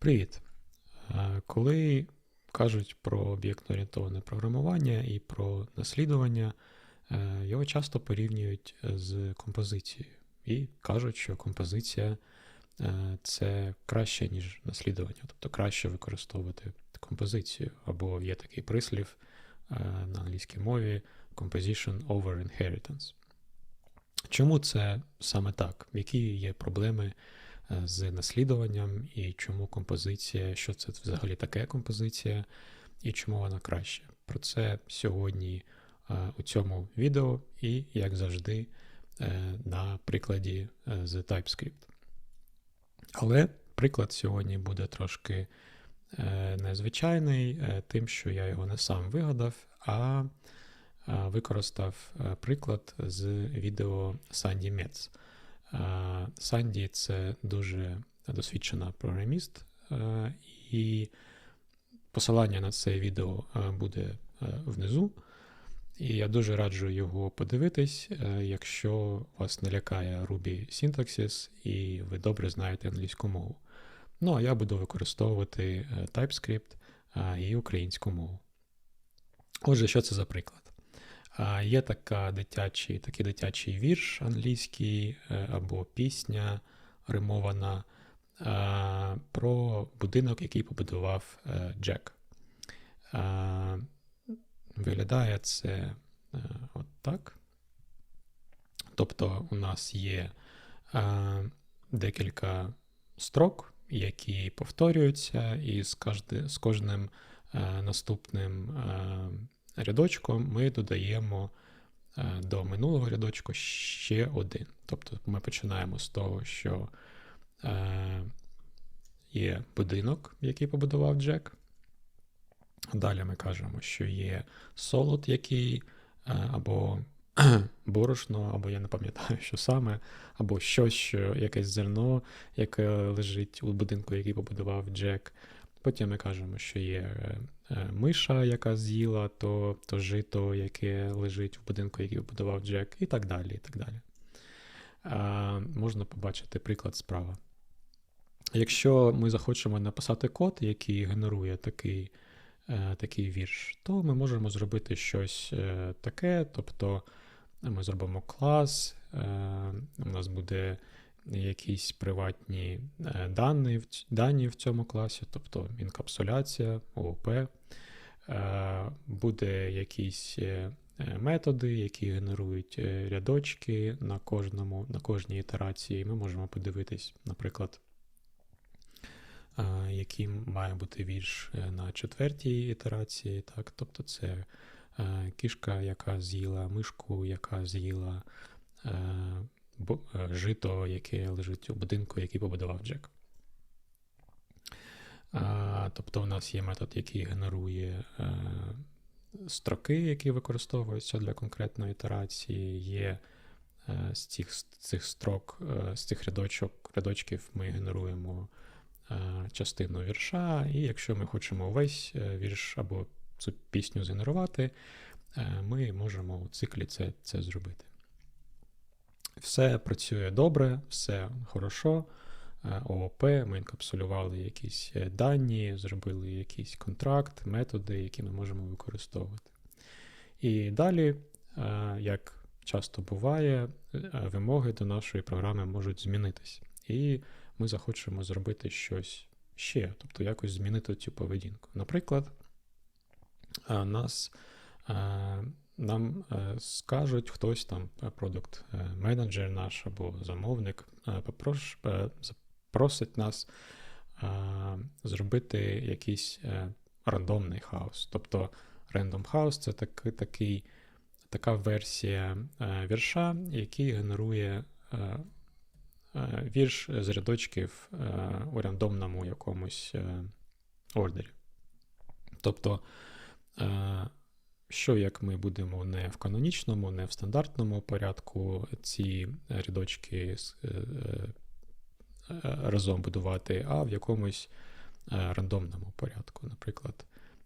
Привіт! Е, Коли кажуть про об'єктно-орієнтоване програмування і про наслідування, е, його часто порівнюють з композицією. І кажуть, що композиція е, це краще, ніж наслідування, тобто краще використовувати композицію. Або є такий прислів е, на англійській мові composition over inheritance. Чому це саме так? Які є проблеми е, з наслідуванням, і чому композиція, що це взагалі таке композиція, і чому вона краще? Про це сьогодні е, у цьому відео, і, як завжди, е, на прикладі е, з TypeScript. Але приклад сьогодні буде трошки е, незвичайний, е, тим, що я його не сам вигадав, а е, використав е, приклад з відео Санді Мец. Санді це дуже досвідчена програміст, е, і посилання на це відео е, буде е, внизу. І я дуже раджу його подивитись, якщо вас не лякає Ruby Syntaxis і ви добре знаєте англійську мову. Ну, а я буду використовувати TypeScript і українську мову. Отже, що це за приклад? Є така дитячий, такий дитячий вірш англійський е, або пісня римована про будинок, який побудував е, Джек. Виглядає це е, от так. Тобто у нас є е, декілька строк, які повторюються, і з, кожним е, наступним рядочком ми додаємо е, до минулого рядочку ще один. Тобто ми починаємо з того, що е, є будинок, який побудував Джек. Далі ми кажемо, що є солод, який е, або борошно, або я не пам'ятаю, що саме, або щось, що якесь зерно, яке лежить у будинку, який побудував Джек. Потім ми кажемо, що є е, е, миша, яка з'їла то, то жито, яке лежить в будинку, який побудував Джек, і так далі. і так далі. А, Можна побачити приклад справа. Якщо ми захочемо написати код, який генерує такий е, такий вірш, то ми можемо зробити щось таке. Тобто ми зробимо клас, у нас буде якісь приватні е, дані, дані в цьому класі, тобто інкапсуляція, ООП. Е, буде якісь е, методи, які генерують рядочки на кожному, на кожній ітерації. Ми можемо подивитись, наприклад, яким має бути вірш на четвертій ітерації. Так? Тобто це кішка, яка з'їла мишку, яка з'їла жито, яке лежить у будинку, який побудував Джек. А, Тобто, у нас є метод, який генерує е, строки, які використовуються для конкретної ітерації. Є е, з цих, з цих строк, е, з цих рядочок, рядочків ми генеруємо е, частину вірша, і якщо ми хочемо весь е, вірш або цю пісню згенерувати, е, ми можемо у циклі це, це зробити. Все працює добре, все хорошо. Е, ООП, ми інкапсулювали якісь е, дані, зробили якийсь контракт, методи, які ми можемо використовувати. І далі, е, як часто буває, вимоги до нашої програми можуть змінитись. І ми захочемо зробити щось ще, тобто якось змінити цю поведінку. Наприклад, нас, нам е, скажуть хтось там, продукт менеджер наш або замовник, е, попрош, е, просить нас е, зробити якийсь е, рандомний хаос. Тобто random house це такий, такий, така версія е, вірша, який генерує е, е, вірш з рядочків е, у рандомному якомусь е, ордері. Тобто, е, що як ми будемо не в канонічному, не в стандартному порядку ці рядочки з- е, е, е, разом будувати, а в якомусь е, рандомному порядку. Наприклад,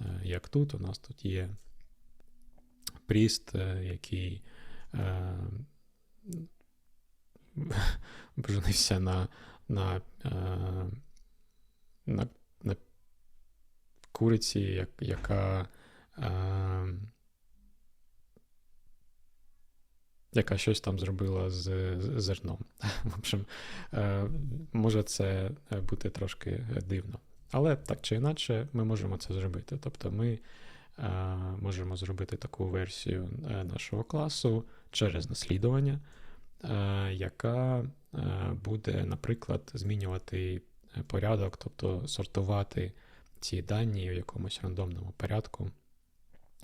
е, як тут, у нас тут є пріст, е, який е, женився на, на е, на, на куриці, як, яка. Яка щось там зробила з, зерном. В общем, е, може це бути трошки дивно. Але так чи інакше, ми можемо це зробити. Тобто ми е, можемо зробити таку версію е, нашого класу через наслідування, яка буде, наприклад, змінювати порядок, тобто сортувати ці дані в якомусь рандомному порядку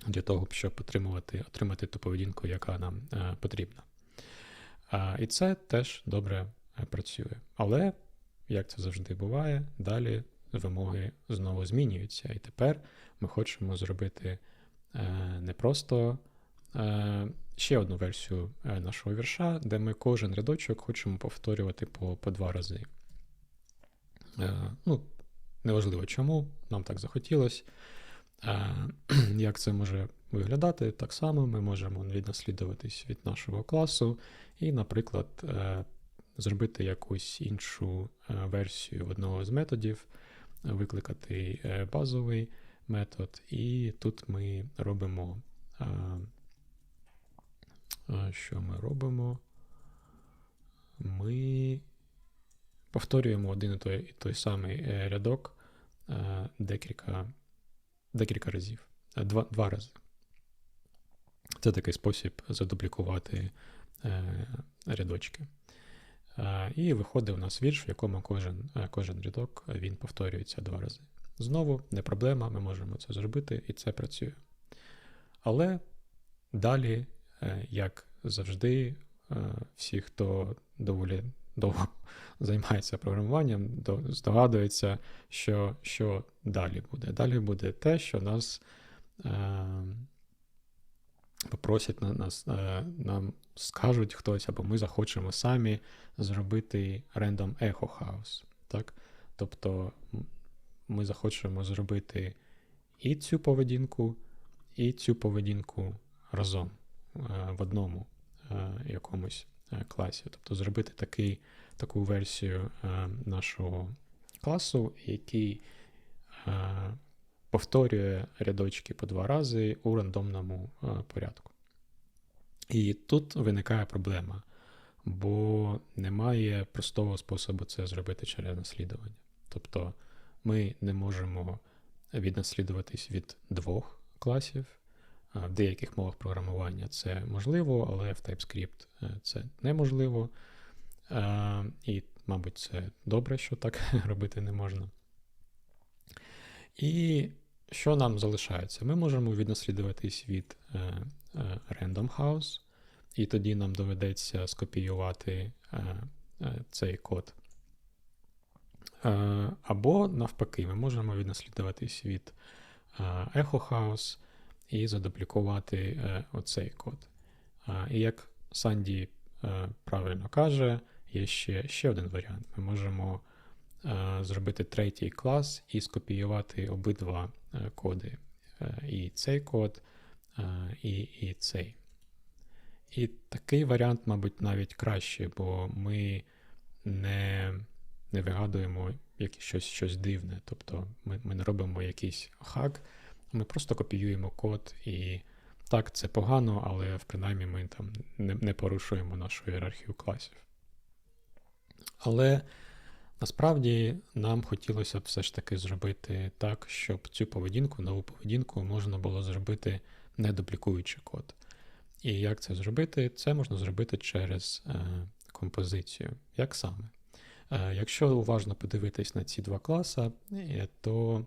для того, щоб отримувати, отримати ту поведінку, яка нам е, потрібна. І це теж добре е, працює. Але, як це завжди буває, далі вимоги знову змінюються. І тепер ми хочемо зробити е, не просто ще одну версію нашого вірша, де ми кожен рядочок хочемо повторювати по, по два рази. Ну, Неважливо чому, нам так захотілося. Як це може виглядати? Так само ми можемо віднаслідуватись від нашого класу і, наприклад, е, зробити якусь іншу е, версію одного з методів, викликати е, базовий метод, і тут ми робимо. Що ми робимо? Ми повторюємо один і той, і той самий рядок декілька декілька разів, е, два два рази. Це такий спосіб задублікувати е, рядочки. Е, і виходить у нас вірш, в якому кожен е, кожен рядок е, він повторюється два рази. Знову не проблема, ми можемо це зробити, і це працює. Але далі, е, як завжди, всі, хто доволі довго займається програмуванням, здогадується, що що далі буде. Далі буде те, що нас е, попросять на нас, е, нам скажуть хтось, або ми захочемо самі зробити Random Echo House. Так? Тобто ми захочемо зробити і цю поведінку, і цю поведінку разом е, в одному е, якомусь Е, класі. Тобто зробити такий, таку версію е, нашого класу, який е, повторює рядочки по два рази у рандомному порядку. І тут виникає проблема, бо немає простого способу це зробити через наслідування. Тобто ми не можемо віднаслідуватись від двох класів. В деяких мовах програмування це можливо, але в TypeScript е, це неможливо. І, мабуть, це добре, що так робити не можна. І що нам залишається? Ми можемо віднаслідуватись від е, е, Random House, і тоді нам доведеться скопіювати цей код. Або, навпаки, ми можемо віднаслідуватись від Echo House і задуплікувати е, оцей код. І як Санді е, правильно каже, є ще ще один варіант. Ми можемо е, зробити третій клас і скопіювати обидва коди. І цей код, і, і цей. І такий варіант, мабуть, навіть краще, бо ми не не вигадуємо щось щось дивне. Тобто ми ми не робимо якийсь хак, ми просто копіюємо код, і так, це погано, але принаймні ми там не, не порушуємо нашу ієрархію класів. Але насправді нам хотілося б все ж таки зробити так, щоб цю поведінку, нову поведінку можна було зробити, не дуплікуючи код. І як це зробити? Це можна зробити через е, композицію. Як саме? Е, Якщо уважно подивитись на ці два класи, е, то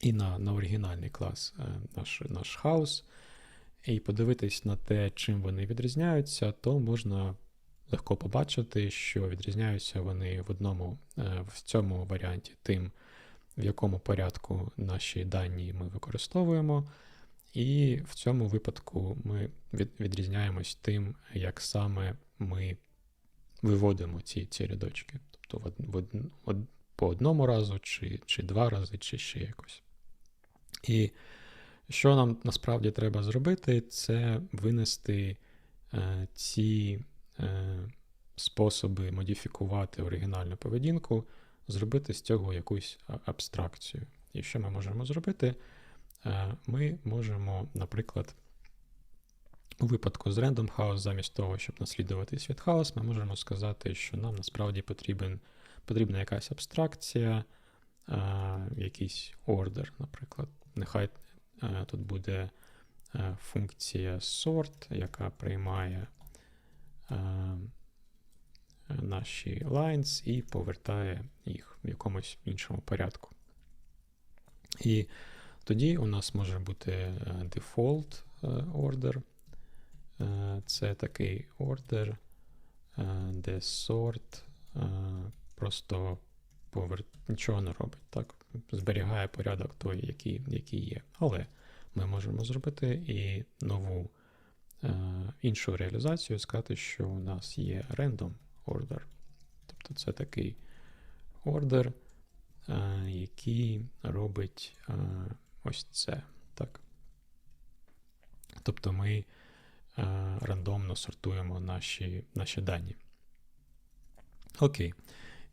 і на на оригінальний клас е, наш наш хаус, і подивитись на те, чим вони відрізняються, то можна легко побачити, що відрізняються вони в одному е, в цьому варіанті тим, в якому порядку наші дані ми використовуємо. І в цьому випадку ми відрізняємось тим, як саме ми виводимо ці ці рядочки. Тобто в, в, по одному разу, чи, чи два рази, чи ще якось. І що нам насправді треба зробити, це винести е, ці е, способи модифікувати оригінальну поведінку зробити з цього якусь абстракцію. І що ми можемо зробити? Е, Ми можемо, наприклад, у випадку з Random House, замість того, щоб наслідувати світ хаос, ми можемо сказати, що нам насправді потрібен, потрібна якась абстракція, якийсь ордер, наприклад. Нехай е, тут буде е, функція sort, яка приймає е, наші lines і повертає їх в якомусь іншому порядку. І тоді у нас може бути default order. Це такий ордер, де sort просто повер... нічого не робить. Так? Зберігає порядок той, який, який є. Але ми можемо зробити і нову е, іншу реалізацію, сказати, що у нас є random order. Тобто це такий ордер, е, який робить е, ось це. Так? Тобто ми е, рандомно сортуємо наші, наші дані. Окей.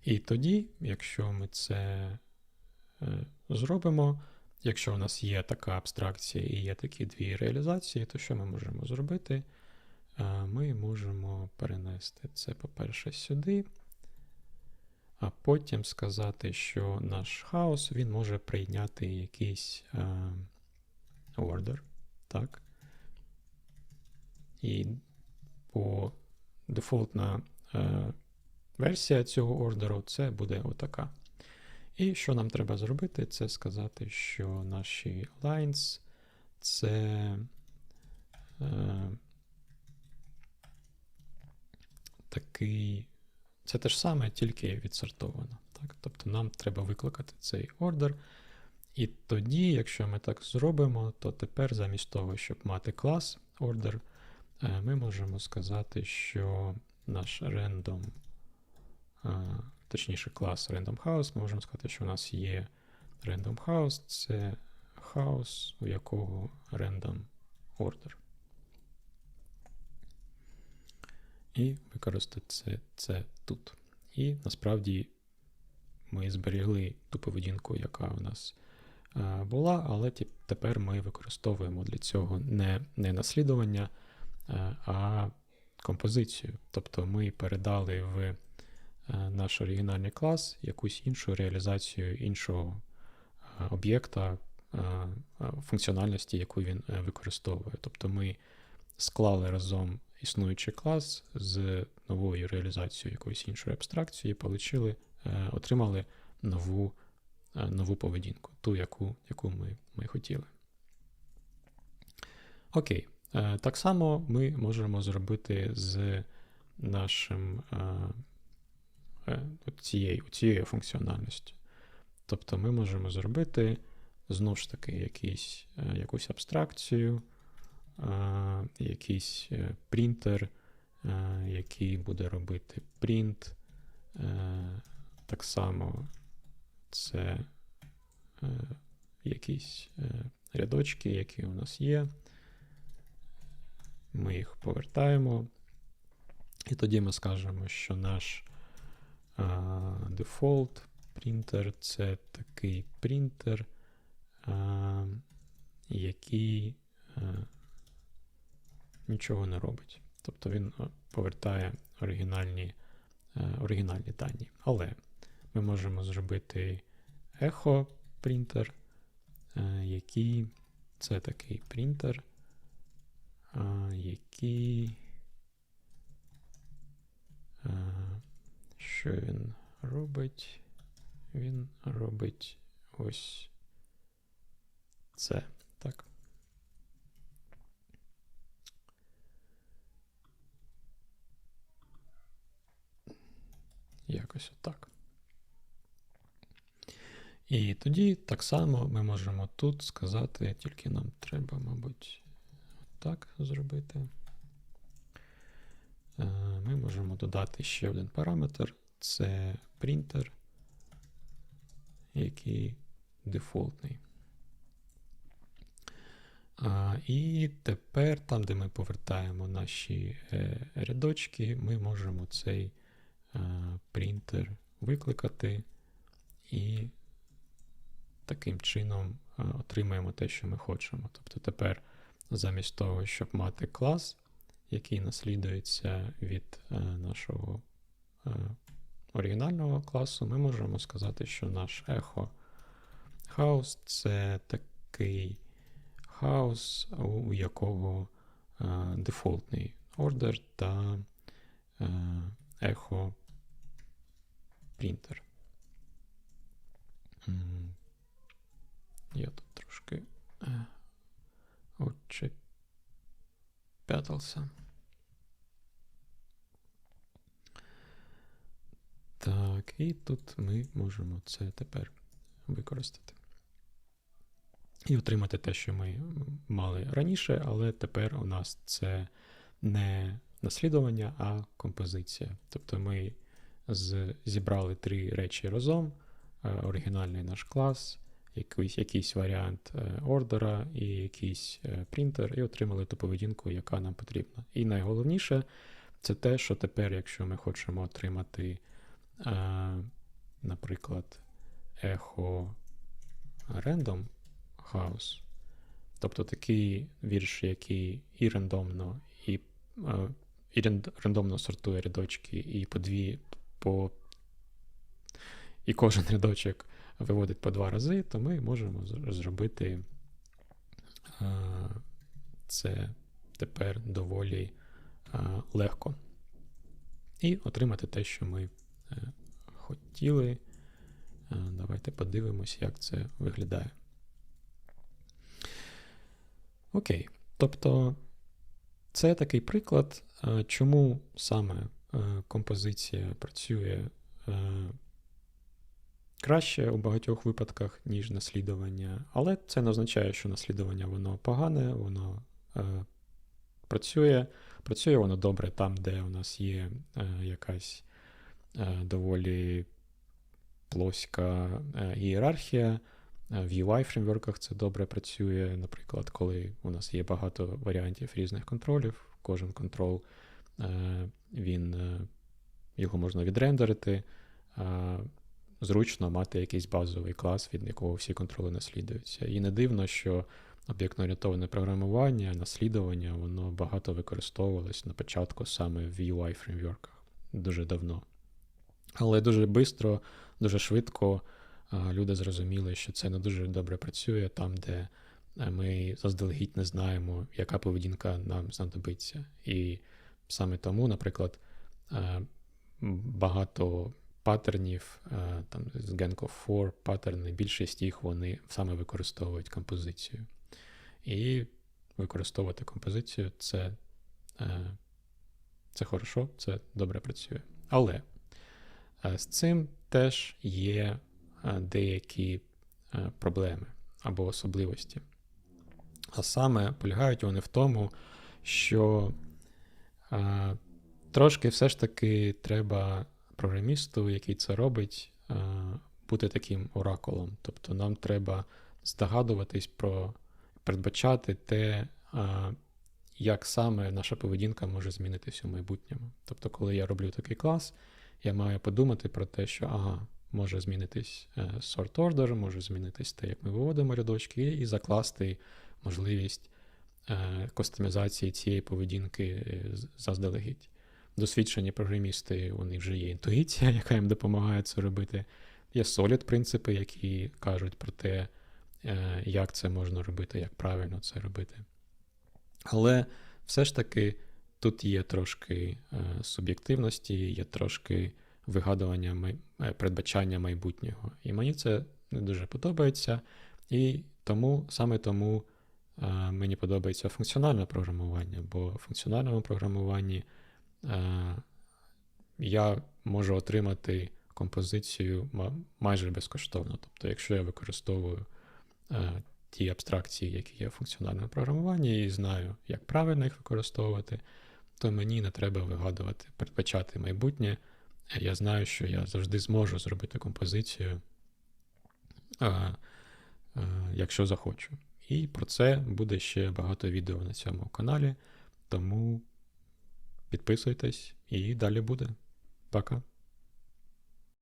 І тоді, якщо ми це е, зробимо, якщо у нас є така абстракція і є такі дві реалізації, то що ми можемо зробити? Е, Ми можемо перенести це, по-перше, сюди, а потім сказати, що наш хаос він може прийняти якийсь е, ордер. Так? І по дефолтна версія цього ордеру це буде отака. І що нам треба зробити, це сказати, що наші lines це е, такий. Це те ж саме, тільки відсортовано. Так? Тобто нам треба викликати цей ордер. І тоді, якщо ми так зробимо, то тепер замість того, щоб мати клас order, е, ми можемо сказати, що наш random, точніше, клас random house, ми можемо сказати, що у нас є random house, це house, у якого random order. І використати це, це тут. І насправді ми зберігли ту поведінку, яка у нас була, але тепер ми використовуємо для цього не, не наслідування, а композицію. Тобто ми передали в наш оригінальний клас якусь іншу реалізацію іншого е, об'єкта е, е, функціональності, яку він е, використовує. Тобто ми склали разом існуючий клас з новою реалізацією якоїсь іншої абстракції, і е, отримали нову, е, нову поведінку, ту, яку, яку ми, ми хотіли. Окей. Е, Так само ми можемо зробити з нашим е, от цією, цією функціональністю. Тобто ми можемо зробити знову ж таки якийсь, е, якусь абстракцію, е, якийсь принтер, який буде робити. Е, Так само це якісь рядочки, які у нас є. Ми їх повертаємо. І тоді ми скажемо, що наш default принтер це такий принтер, який а, нічого не робить. Тобто він повертає оригінальні, а, оригінальні дані. Але ми можемо зробити echo принтер, який це такий принтер, який. Що він робить? Він робить ось це. Так. Якось отак. І тоді так само ми можемо тут сказати, тільки нам треба, мабуть, так зробити. Е, Ми можемо додати ще один параметр це принтер, який дефолтний. А, І тепер, там, де ми повертаємо наші е, рядочки, ми можемо цей е, принтер викликати і таким чином е, отримаємо те, що ми хочемо. Тобто тепер замість того, щоб мати клас, який наслідується від е, нашого е, оригінального класу, ми можемо сказати, що наш echo house це такий хаус, у якого е, дефолтний ордер та е, принтер. Я тут трошки е, отчепятался. Так, і тут ми можемо це тепер використати. І отримати те, що ми мали раніше, але тепер у нас це не наслідування, а композиція. Тобто ми з, зібрали три речі разом: е, оригінальний наш клас, якийсь, якийсь варіант е, ордера і якийсь е, принтер, і отримали ту поведінку, яка нам потрібна. І найголовніше це те, що тепер, якщо ми хочемо отримати, наприклад, ехо random house, тобто такий вірш, який і рандомно, і, е, і рандомно сортує рядочки, і по дві, по, і кожен рядочок виводить по два рази, то ми можемо зробити е, це тепер доволі е, легко. І отримати те, що ми е, хотіли. Е, Давайте подивимось, як це виглядає. Окей. Тобто, це такий приклад, е, чому саме е, композиція працює е, краще у багатьох випадках, ніж наслідування. Але це не означає, що наслідування воно погане, воно е, працює. Працює воно добре там, де у нас є е, якась е, доволі плоська ієрархія. Е, В UI фреймворках це добре працює. Наприклад, коли у нас є багато варіантів різних контролів, кожен контрол е, він, е, його можна відрендерити. е, Зручно мати якийсь базовий клас, від якого всі контроли наслідуються. І не дивно, що об'єктно-орієнтоване програмування, наслідування, воно багато використовувалось на початку саме в UI фреймворках дуже давно. Але дуже швидко, дуже швидко люди зрозуміли, що це не дуже добре працює там, де е, ми заздалегідь не знаємо, яка поведінка нам знадобиться. І саме тому, наприклад, е, багато паттернів, е, там з Genco 4 паттерни, більшість їх вони саме використовують композицію. І використовувати композицію це, це хорошо, це добре працює. Але з цим теж є е, деякі е, проблеми або особливості. А саме полягають вони в тому, що е, трошки все ж таки треба програмісту, який це робить, е, бути таким оракулом. Тобто нам треба здогадуватись про передбачати те, е, як саме наша поведінка може змінитися у майбутньому. Тобто, коли я роблю такий клас, я маю подумати про те, що ага, може змінитись е, sort order, може змінитись те, як ми виводимо рядочки, і закласти можливість е, кастомізації цієї поведінки е, заздалегідь. Досвідчені програмісти, них вже є інтуїція, яка їм допомагає це робити. Є solid принципи, які кажуть про те, е, як це можна робити, як правильно це робити. Але все ж таки тут є трошки е, суб'єктивності, є трошки вигадування, е, передбачання майбутнього. І мені це не дуже подобається. І тому саме тому е, мені подобається функціональне програмування, бо в функціональному програмуванні я можу отримати композицію майже безкоштовно. Тобто, якщо я використовую ті абстракції, які є в функціональному програмуванні, і знаю, як правильно їх використовувати, то мені не треба вигадувати, передбачати майбутнє. Я знаю, що я завжди зможу зробити композицію, а, а, якщо захочу. І про це буде ще багато відео на цьому каналі. Тому підписуйтесь і далі буде. Пока.